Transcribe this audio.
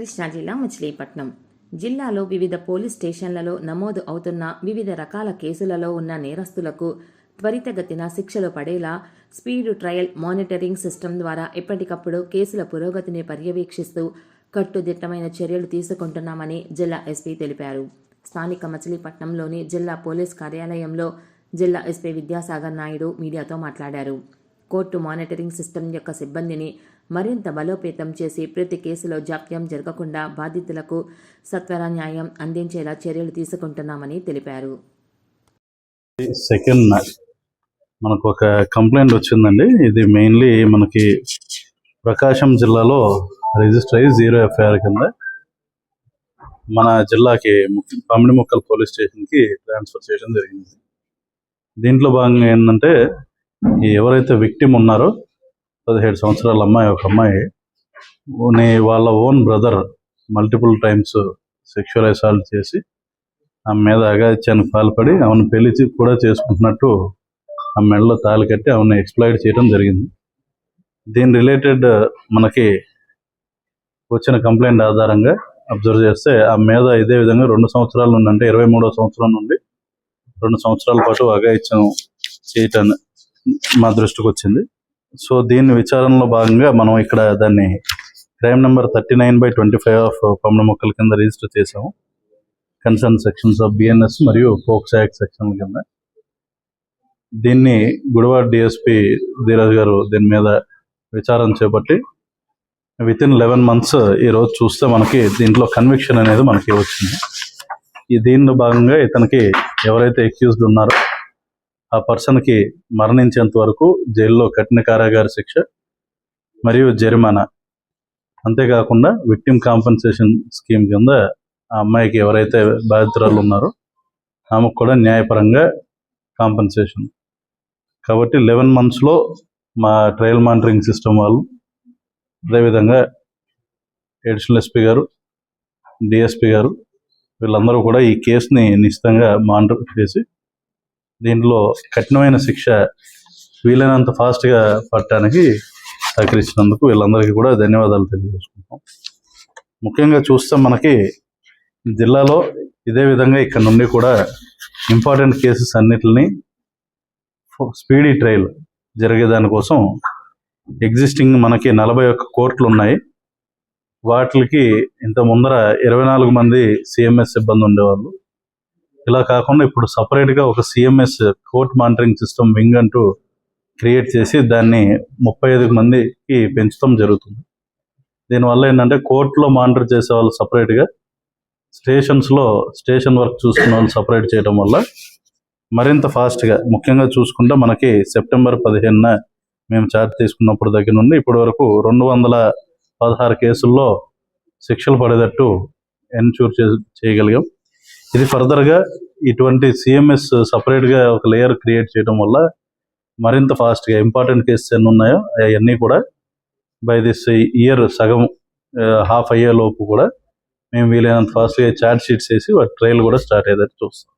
కృష్ణా జిల్లా మచిలీపట్నం. జిల్లాలో వివిధ పోలీస్ స్టేషన్లలో నమోదు అవుతున్న వివిధ రకాల కేసులలో ఉన్న నేరస్తులకు త్వరితగతిన శిక్షలు పడేలా స్పీడ్ ట్రయల్ మానిటరింగ్ సిస్టమ్ ద్వారా ఎప్పటికప్పుడు కేసుల పురోగతిని పర్యవేక్షిస్తూ కట్టుదిట్టమైన చర్యలు తీసుకుంటున్నామని జిల్లా ఎస్పీ తెలిపారు. స్థానిక మచిలీపట్నంలోని జిల్లా పోలీస్ కార్యాలయంలో జిల్లా ఎస్పీ విద్యాసాగర్ నాయుడు మీడియాతో మాట్లాడారు. కోర్టు మానిటరింగ్ సిస్టమ్ యొక్క సిబ్బందిని మరింత బలోపేతం చేసి ప్రతి కేసులో జాప్యం జరగకుండా బాధితులకు సత్వర న్యాయం అందించేలా చర్యలు తీసుకుంటున్నామని తెలిపారు. సెకండ్ మనకు ఒక కంప్లైంట్ వచ్చిందండి. ఇది మెయిన్లీ మనకి ప్రకాశం జిల్లాలో రిజిస్టర్ అయ్యి జీరో ఎఫ్ఐఆర్ కింద మన జిల్లాకి పమిడిముక్కల్ పోలీస్ స్టేషన్కి ట్రాన్స్ఫర్ చేయడం జరిగింది. దీంట్లో భాగంగా ఏంటంటే ఎవరైతే విక్టిమ్ ఉన్నారో పదిహేడు సంవత్సరాల అమ్మాయి ఒక అమ్మాయి. నీ వాళ్ళ own brother multiple times sexual assault చేసి ఆమె మీద అగాత్యానికి పాల్పడి ఆమెను పెళ్ళి కూడా చేసుకుంటున్నట్టు ఆ మెడలో తాళి కట్టి ఆమెను ఎక్స్ప్లాయిడ్ చేయడం జరిగింది. దీని రిలేటెడ్ మనకి వచ్చిన కంప్లైంట్ ఆధారంగా అబ్జర్వ్ చేస్తే ఆ మీద ఇదే విధంగా రెండు సంవత్సరాల నుండి అంటే ఇరవై మూడో సంవత్సరం నుండి రెండు సంవత్సరాల పాటు అగాయిత్యం చేయటాన్ని మా దృష్టికి వచ్చింది. సో దీని విచారణలో భాగంగా మనం ఇక్కడ దాన్ని crime number thirty nine by twenty five of పమ్మల మొక్కల కింద రిజిస్టర్ చేసాము కన్సర్న్ సెక్షన్స్ ఆఫ్ బిఎన్ఎస్ మరియు ఫోక్స్ యాక్ట్ సెక్షన్ కింద. దీన్ని గుడివాడ డిఎస్పి ధీరజ్ గారు దీని మీద విచారణ చేపట్టి విత్ ఇన్ లెవెన్ మంత్స్ ఈ రోజు చూస్తే మనకి దీంట్లో కన్విక్షన్ అనేది మనకి వచ్చింది. ఈ దీనిలో భాగంగా ఇతనికి ఎవరైతే ఎక్యూజ్డ్ ఉన్నారో ఆ పర్సన్కి మరణించేంత వరకు జైల్లో కఠిన కారాగార శిక్ష మరియు జరిమానా. అంతేకాకుండా విక్టిమ్ కాంపన్సేషన్ స్కీమ్ కింద ఆ అమ్మాయికి ఎవరైతే బాధితురాలు ఉన్నారో ఆమెకు కూడా న్యాయపరంగా కాంపన్సేషన్. కాబట్టి లెవెన్ మంత్స్లో మా ట్రయల్ మానిటరింగ్ సిస్టమ్ వాళ్ళు అదేవిధంగా అడిషనల్ ఎస్పీ గారు డిఎస్పి గారు వీళ్ళందరూ కూడా ఈ కేసుని నిశ్చితంగా మానిటర్ చేసి దీనిలో కఠినమైన శిక్ష వీలైనంత ఫాస్ట్గా పట్టడానికి సహకరించినందుకు వీళ్ళందరికీ కూడా ధన్యవాదాలు తెలియజేసుకుంటాం ముఖ్యంగా చూస్తే మనకి జిల్లాలో ఇదే విధంగా ఇక్కడ నుండి కూడా ఇంపార్టెంట్ కేసెస్ అన్నిటిని స్పీడీ ట్రయల్ జరిగే దానికోసం ఎగ్జిస్టింగ్ మనకి నలభై ఒక్క కోర్టులు ఉన్నాయి. వాటికి ఇంత ముందర ఇరవై నాలుగు మంది సిఎంఎస్ సిబ్బంది ఉండేవాళ్ళు. ఇలా కాకుండా ఇప్పుడు సపరేట్గా ఒక CMS court monitoring system wing అంటూ క్రియేట్ చేసి దాన్ని ముప్పై ఐదు మందికి పెంచడం జరుగుతుంది. దీనివల్ల ఏంటంటే కోర్టులో మానిటర్ చేసే వాళ్ళు సపరేట్గా స్టేషన్స్లో స్టేషన్ వర్క్ చూసుకున్న వాళ్ళు సపరేట్ చేయడం వల్ల మరింత ఫాస్ట్గా ముఖ్యంగా చూసుకుంటే మనకి సెప్టెంబర్ పదిహేనున మేము చార్జ్ తీసుకున్నప్పుడు దగ్గర నుండి ఇప్పటి వరకు రెండు వందల పదహారు కేసుల్లో శిక్షలు పడేటట్టు ఎన్షూర్ చే చేయగలిగాం. ఇది ఫర్దర్గా ఇటువంటి సిఎంఎస్ సపరేట్గా ఒక లేయర్ క్రియేట్ చేయడం వల్ల మరింత ఫాస్ట్గా ఇంపార్టెంట్ కేసెస్ ఎన్ని ఉన్నాయో అవన్నీ కూడా బై దిస్ ఇయర్ సగం హాఫ్ అయ్యే లోపు కూడా మేము వీలైనంత ఫాస్ట్గా ఛార్జ్ షీట్స్ వేసి వాటి ట్రయల్ కూడా స్టార్ట్ అయ్యేటట్టు చూస్తాం.